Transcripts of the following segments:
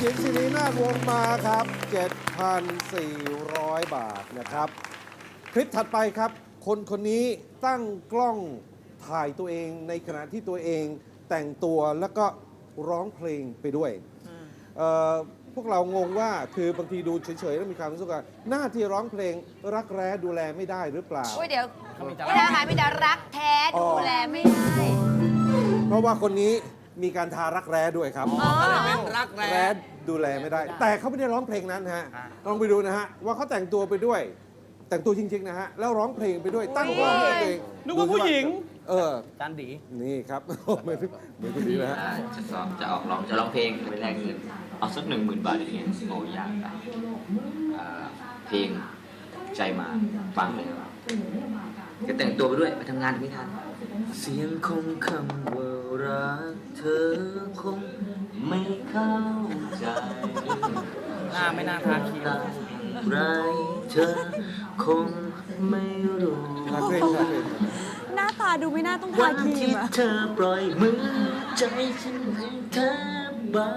เขียนสิรินาถวงมาครับ 7,400 บาทนะครับ คลิปถัดไปครับ คนคนนี้ตั้งกล้องถ่ายตัวเองในขณะที่ตัวเองแต่งตัวแล้วก็ร้องเพลงไปด้วยเอ่อพวกเรางงว่าคือบางทีดูเฉยๆแล้วมีความรู้สึกว่าหน้าที่ร้องเพลงรักแร้ดูแลไม่ได้หรือเปล่า อุ้ยเดี๋ยวเขามีแต่ไม่ได้ค่ะมีแต่รักแท้อ๋อดูแลไม่ได้ เพราะว่าคนนี้ มีการทารักแร้ด้วยครับอ๋อเป็นรักแร้ แร้ดูแลไม่ได้ แต่เขาไม่ได้ร้องเพลงนั้นฮะอ่า ลองไปดูนะฮะว่าเขาแต่งตัวไปด้วย แต่งตัวจริงๆนะฮะแล้วร้องเพลงไปด้วยตั้งกล้องให้ตัวเองนึกว่าผู้หญิง เออจานดี นี่ครับ เหมือนเหมือนคนนี้นะฮะอ่าจะสอบจะออกร้องจะร้องเพลงไปแลกเงินเอาสักหนึ่งหมื่นบาทอย่างเงี้ยโอ้ยากไปอ่าเพลงใจมาฟังเลยครับจะแต่งตัวไปด้วยไปทำงานไม่ทัน เสียงคงคำว่า รักเธอคงไม่เข้าใจหน้าไม่น่าทาครีมไรเธอคงไม่รู้ทาเพลงทาเพลงหน้าตาดูไม่น่าต้องวัทานครีที่มอะเธอปล่อยมือใจฉันแทบบ้า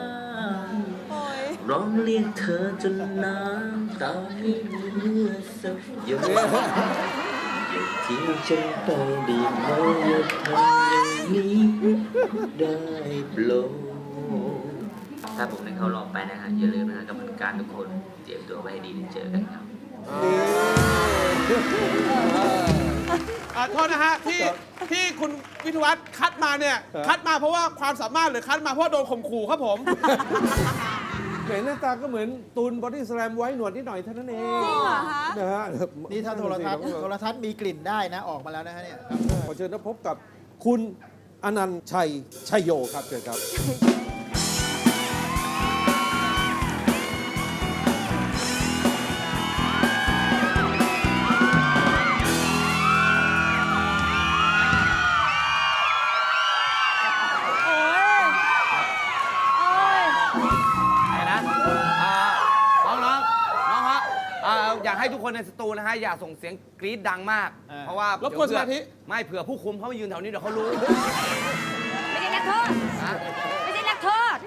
โอ้ยร้องเรียกเธอจนน้ำตาไม่เหลือสักหยดอย่า ทิ้งฉันไปดีไหมอย่าทำอย่างนี้ได้โปรด ถ้าผมได้เข้ารอบไปนะฮะอย่าลืมนะฮะกรรมการทุกคนเตรียมตัวไว้ให้ดีเจอกันครับ อ่าโทษนะฮะที่ที่คุณวิทยวัฒน์คัดมาเนี่ย คัดมาเพราะว่าความสามารถหรือคัดมาเพราะโดนข่มขู่ครับผม เห็นหน้าตาก็เหมือนตูนบอดี้สแลมไว้หนวดนิดหน่อยเท่านั้นเองจริงเหรอคะ นะฮะนี่ถ้าโทรทัศน์โทรทัศน์มีกลิ่นได้นะออกมาแล้วนะฮะเนี่ยครับ ขอเชิญพบกับคุณอนันต์ชัยชัยโยครับเชิญครับ คนในสตูนะฮะอย่าส่งเสียงกรี๊ดดังมากอ่าเพราะว่ารบกวนเดี๋ยสมาธิ ไม่เผื่อผู้คุมเขามายืนแถวนี้เดี๋ยวเขารู้ ไม่ใช่นักโทษไม่ใช่นักโทษ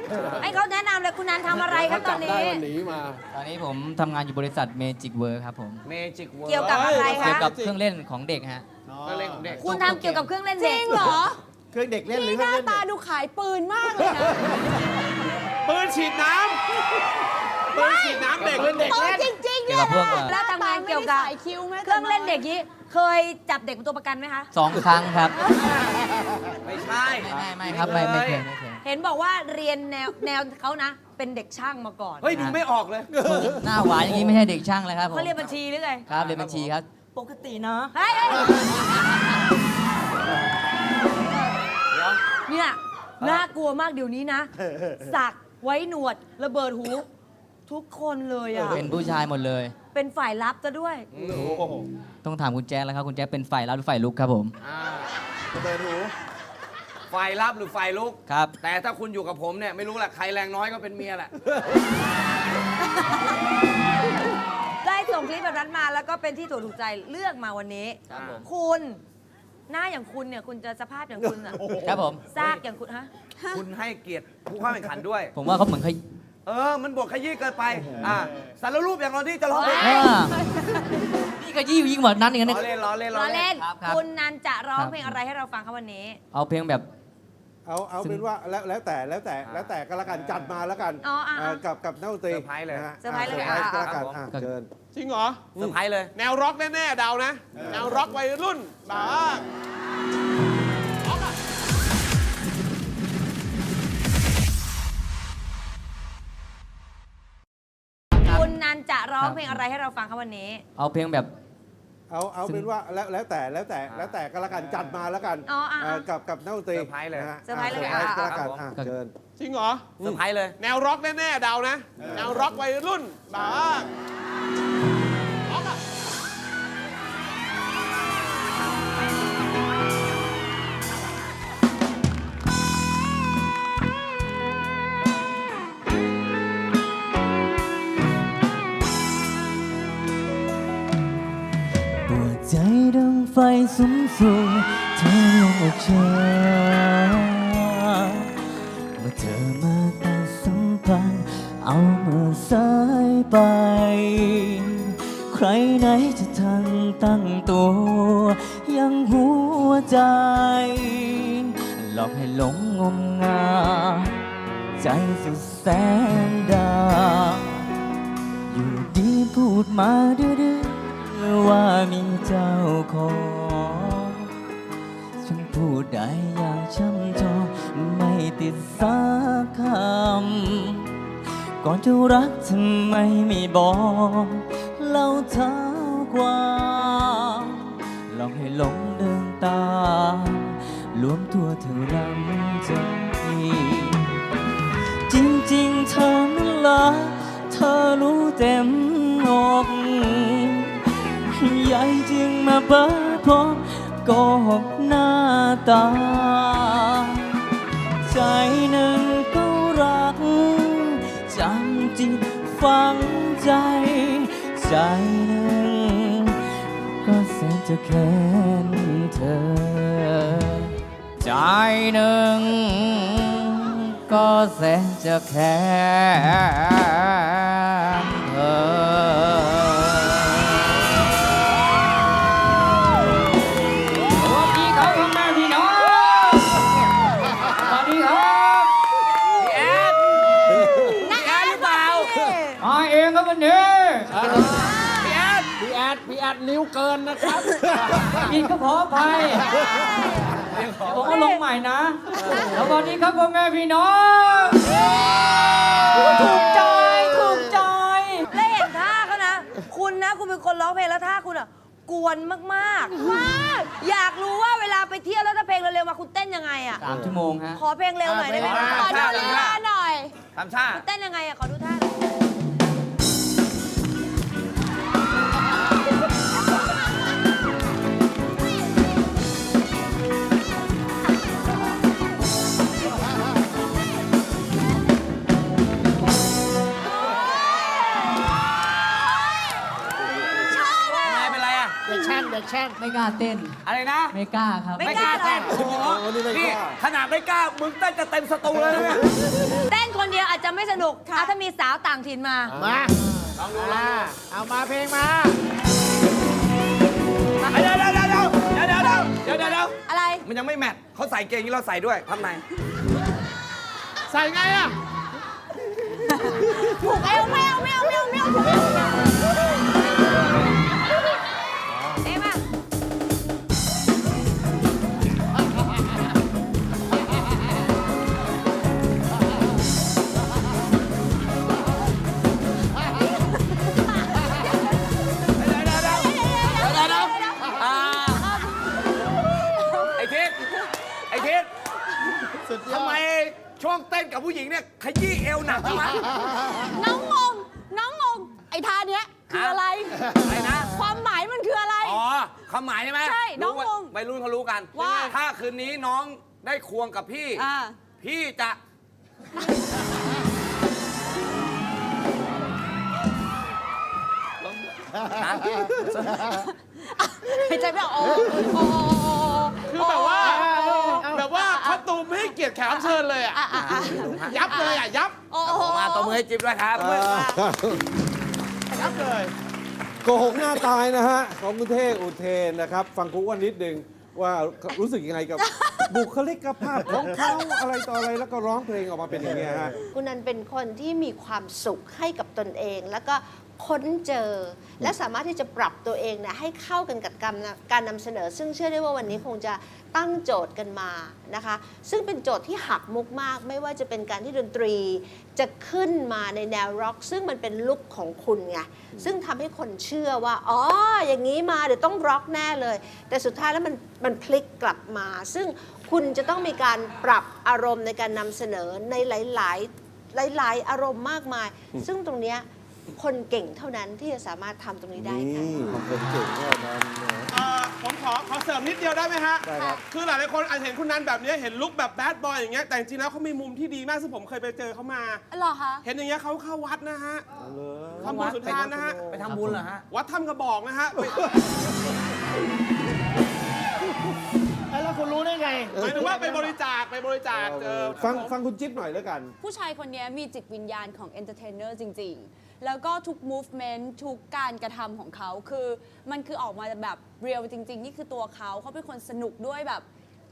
ให้เขาแนะนำเลยคุณนันทำอะไรครับตอนนี้ตอนนี้ผมทำงานอยู่บริษัท Magic World ครับผมเมจิกเวิร์เกี่ยวกับอะไรเกี่ยวคะกับเครื่องเล่นของเด็กฮะเรื่องเล่นของเด็ก คุณทำเกี่ยวกับเครื่องเล่นจเด็ริกงเหรอเครื่องเด็กเล่นหรือนี่เคหรื่องน้าเล่นตาดูขายปืนมากเลยนะปืนฉีดน้ำปืนฉีดน้ำเด็กปืนเด็กปืนเล่นจริงๆเกี่เนี่ยวยกับพวกเอ่อแล้วทำงานเกี่ยวกับสายคิ้วแม้เครื่องเล่นเด็กนี้ เคยจับเด็กเป็นตัวประกันไหมคะ สองครั้งครับ ไม่ใช่ไม่ไม่ครับไม่ไม่เคยไม่เคยเห็นบอกว่าเรียนแนวแนวเขานะ เป็นเด็กช่างมาก่อนเฮ้ย ดูไม่ออกเลย หน้าหวานอย่างนี้ไม่ใช่เด็กช่างเลยครับผมเขาเรียนบัญชีหรือไงครับเรียนบัญชีครับ ปกติเนาะเฮ้ยเฮ้ยเนี่ยน่ากลัวมากเดี๋ยวนี้นะ สักไว้หนวดระเบิดหู ทุกคนเลยอะ เป็นผู้ชายหมดเลย เป็นฝ่ายลับซะด้วยต้องถามคุณแจ๊คแล้วครับคุณแจ๊คเป็นฝ่ายรับหรือฝ่ายลุกครับผมอ่าเปิดหูไฟรับหรือไฟลุก ครับ แต่ถ้าคุณอยู่กับผมเนี่ยไม่รู้แหละใครแรงน้อยก็เป็นเมียแหละ ได้ส่งคลิปแบบนั้นมาแล้วก็เป็นที่ถูกถูกใจเลือกมาวันนี้ ครับผม คุณหน้าอย่างคุณเนี่ยคุณจะสภาพอย่างคุณอะครับผม ซากอย่างคุณฮะ คุณให้เกียรติผู้เข้าแข่งขันด้วย ผมว่าเขาเหมือนเขา เออ มันบทขยี้เกินไป อ่าสารรูปอย่างเราที่จะร้องเพลงอ่านี่ก็ยี่ยิ่งกว่านั้นอีกนะล้อเล่นล้อเล่นล้อเล่นครับครับ คุณนันจะร้องครับเพลงอะไรให้เราฟังคะวันนี้ เอาเพลงแบบ เอาเอาเป็นว่าแล้วแล้วแต่แล้วแต่แล้วแต่ก็แล้วกันจัดมาแล้วกันอ๋ออะเอ่อกับกับนักดนตรีเซอร์ไพรส์เลยนะฮะเซอร์ไพรส์เลยอะเซอร์ไพรส์ก็อะแล้วกันอะอะเชิญ จริงเหรอ เซอร์ไพรส์เลย แนวร็อกแน่ ๆ เดานะ แนวร็อกวัยรุ่นแบบว่า จะร้องครับเพลงอะไรให้เราฟังคะวันนี้ เอาเพลงแบบ เอาเอาเป็นว่าแล้วแล้วแต่แล้วแต่แล้วแต่ก็แล้วกันจัดมาแล้วกันอ๋ออะเอ่อกับกับนักดนตรีเซอร์ไพรส์เลย นะฮะเซอร์ไพรส์เลยอะเซอร์ไพรส์ก็อะแล้วกันครับผมอะเชิญ จริงเหรอ เซอร์ไพรส์เลย แนวร็อกแน่ๆเดานะ แนวร็อกวัยรุ่นแบบว่า สุมสูงเธอลงอกฉันเมื่อเธอมาแต่สัมพันธ์เอามือซ้ายไป ใครไหนจะทันตั้งตัวยังหัวใจ หลอกให้หลงงมงายใจสุดแสนดา อยู่ดีพูดมาดื้อว่ามีเจ้าของ ฉันพูดได้อย่างช่ำชองไม่ติดสักคำ ก่อนจะรักทำไมไม่บอกเล่าเท้าความลองให้หลงเดินตามรวมตัวเธอรำใจจริงๆเธอนั้นละเธอรู้เต็มอกใหญ่จึงมาเปิดพบ กหกหน้าตา ใจหนึ่งก็รักจำจิตฝังใจ ใจหนึ่งก็แสนจะแค้นเธอ ใจหนึ่งก็แสนจะแค้น นิ้วเกินนะครับกินก็ขออภัยผมก็ลงใหม่นะสวัสดีครับพ่อแม่พี่น้องถูกใจถูกใจ และเห็นท่าเขานะ คุณนะคุณเป็นคนร้องเพลงแล้วท่าคุณอะ กวนมากๆมาก อยากรู้ว่าเวลาไปเที่ยวแล้วถ้าเพลงเร็วๆมาคุณเต้นยังไงอะ สามชั่วโมงฮะ ขอเพลงเร็วหน่อยได้ไหมอ่าขอดูลีลาหน่อยทำท่าเต้นยังไงอะ ขอดูท่า ไม่กล้าเต้น อะไรนะ ไม่กล้าครับ ไม่กล้าเต้นโอ้โหนี่ขนาดไม่กล้ามึงเต้นจะเต็มสตูเล้วนะเต้นคนเดียวอาจจะไม่สนุกเอาถ้ามีสาวต่างถิ่นมา มาลองดูละเอามาเพลงมาเดี๋ยวเดี๋ยวเดี๋ยวเดี๋ยวเดี๋ยวเดี๋เดี๋อะไร มันยังไม่แมทเขาใส่เกงที่เราใส่ด้วยทำไงใส่ไงอะถูกเอวไม่เอาไม่เอาไม่เอาไม่เอา ไมดช่วงเต้นกับผู้หญิงเนี่ยขยี้เอวหนักใช่ไหมน้องงง น้องงง ไอ้ท่าเนี้ยคืออะไร อะไรนะ ความหมายมันคืออะไร อ๋อคำหมายใช่ไหมใช่น้องรู้ว่างงวัยรุ่นเขารู้กันว่า ถ้าคืนนี้น้องได้ควงกับพี่ อ่าพี่จะหายใจไม่ออกโอ้โอ้คือแบบว่าแบ เกียรติแขกรับเชิญเลยอะ ยับเลยอะ ยับ โอ้ขอมาตบมือให้จิ๊บด้วยครับยับเลยโกหกหน้าตายนะฮะ ของคุณเท่อุเทนนะครับ ฟังครูอ้วนนิดนึงว่ารู้สึกยังไงกับ บุคลิกภาพของเขาอะไรต่ออะไรแล้วก็ร้องเพลงออกมาเป็นอย่างเงี้ยฮะ คุณนันเป็นคนที่มีความสุขให้กับตนเอง แล้วก็ค้นเจอ และสามารถที่จะปรับตัวเองเนะให้เข้ากันกับการนำการนำเสนอ ซึ่งเชื่อได้ว่าวันนี้คงจะ ตั้งโจทย์กันมานะคะ ซึ่งเป็นโจทย์ที่หักมุกมาก ไม่ว่าจะเป็นการที่ดนตรี จะขึ้นมาในแนวร็อก ซึ่งมันเป็นลุคของคุณไงซึ่งทำให้คนเชื่อว่าอ๋ออย่างนี้มาเดี๋ยวต้องร็อกแน่เลย แต่สุดท้ายแล้วมันมันพลิกกลับมา ซึ่งคุณจะต้องมีการปรับอารมณ์ในการนำเสนอในหลาย ๆ หลาย ๆ อารมณ์มากมาย ซึ่งตรงเนี้ย คนเก่งเท่านั้นที่จะสามารถทำตรงนี้ได้นี่ค่ะคนเก่งแน่นอนนะ เอ่อผมขอขอเสริมนิดเดียวได้ไหมฮะได้ครับ คือหลายๆคนอาจจะเห็นคุณนันแบบนี้เห็นลุคแบบแบดบอยอย่างเงี้ยแต่จริงๆแล้วเขามีมุมที่ดีมากซึ่งผมเคยไปเจอเขามาเหรอคะเห็นอย่างเงี้ยเขาเข้าวัดนะฮะเอาเลย ทำบุญสุนทานนะฮะ ไปทำบุญเหรอฮะ วัดถ้ำกระบอกนะฮะไปแล้วคุณรู้ได้ไง หมายถึงว่าไปบริจาคไปบริจาคเออ ฟังฟังคุณจิ๊บหน่อยแล้วกัน ผู้ชายคนนี้มีจิตวิญญาณของเอนเตอร์เทนเนอร์จริง ๆ แล้วก็ทุก movement ทุกการกระทำของเขาคือมันคือออกมาแบบเรียลจริง ๆ นี่คือตัวเขาเขาเป็นคนสนุกด้วยแบบ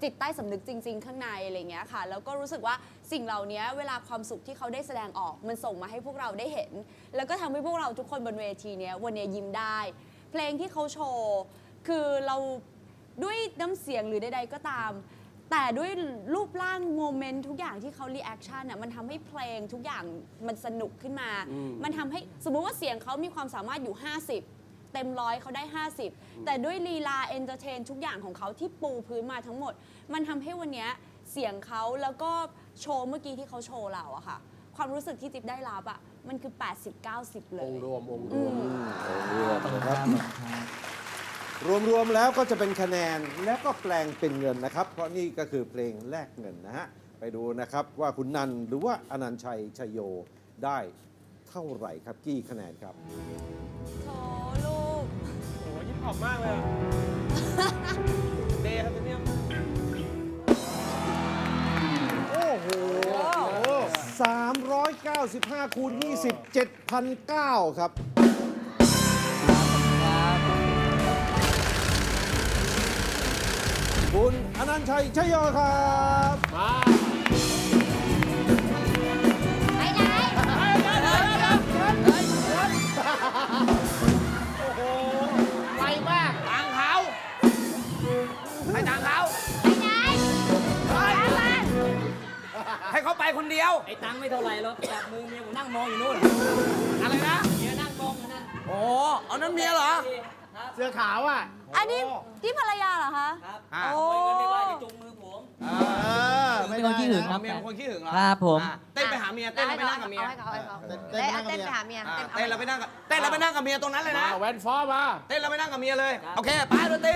จิตใต้สำนึกจริง ๆ ข้างในอะไรเงี้ยค่ะ แล้วก็รู้สึกว่าสิ่งเหล่านี้เวลาความสุขที่เขาได้แสดงออกมันส่งมาให้พวกเราได้เห็น แล้วก็ทำให้พวกเราทุกคนบนเวทีเนี้ยวันนี้ยิ้มได้ เพลงที่เขาโชว์ คือเราด้วยน้ำเสียงหรือใดๆก็ตาม แต่ด้วยรูปร่างโมเมนต์ทุกอย่างที่เขารีแอคชั่นอะมันทำให้เพลงทุกอย่างมันสนุกขึ้นมา มันทำให้สมมุติว่าเสียงเขามีความสามารถอยู่ 50 เต็มร้อยเขาได้ 50 แต่ด้วยลีลาเอนเตอร์เทนทุกอย่างของเขาที่ปูพื้นมาทั้งหมด มันทำให้วันเนี้ยเสียงเขาแล้วก็โชว์เมื่อกี้ที่เขาโชว์เราอะค่ะ ความรู้สึกที่จิ๊บได้รับอะมันคือ 80-90 เลยองค์รวมองค์รอืวมมรวมนะครับร วมๆแล้วก็จะเป็นคะแนนแล้วก็แปลงเป็นเงินนะครับ เพราะนี่ก็คือเพลงแลกเงินนะฮะ ไปดูนะครับว่าคุณนันหรือว่าอนันต์ชัยชัยโยได้เท่าไหร่ครับกี่คะแนนครับ โถลูก โอ้ยยิบหอมมากเลยอะ เดย์ครับเนี่ยโอ้โห 395 คูณ 20 7,009 ครับ อนันต์ชัยชัยโยครับมาตังเขาให้ตังเขาให้เขาไปคนเดียว ไอ้ตังค์ไม่เท่าไหร่หรอกจับมือเมียผมนั่งมองอยู่นู่น อะไรนะเมียนั่งมองอยู่นั่นโอ้เอานั้นเมียเหรอครับ เสื้อขาวอะอันนี้ที่ภรรยาเหรอคะครับอ่าโอ้ขโมยเงินไม่ว่าจะจุงมือผมเออไม่เป็นคนขี้หึงได้ครับเมียเป็นคนขี้หึงเหรอครับผมอะเต้นไปหาเมียเต้นแล้วไปนั่งกับเมียเอาให้เขาเอาให้เขาเต้นเต้นเต้นเต้นไปหาเมียอะเต้นเอาเต้นแล้วไปนั่งกับเต้นแล้วไปนั่งกับเมียตรงนั้นเลยนะมาแวนฟอร์มาเต้นแล้วไปนั่งกับเมียเลยโอเคไปดนตรี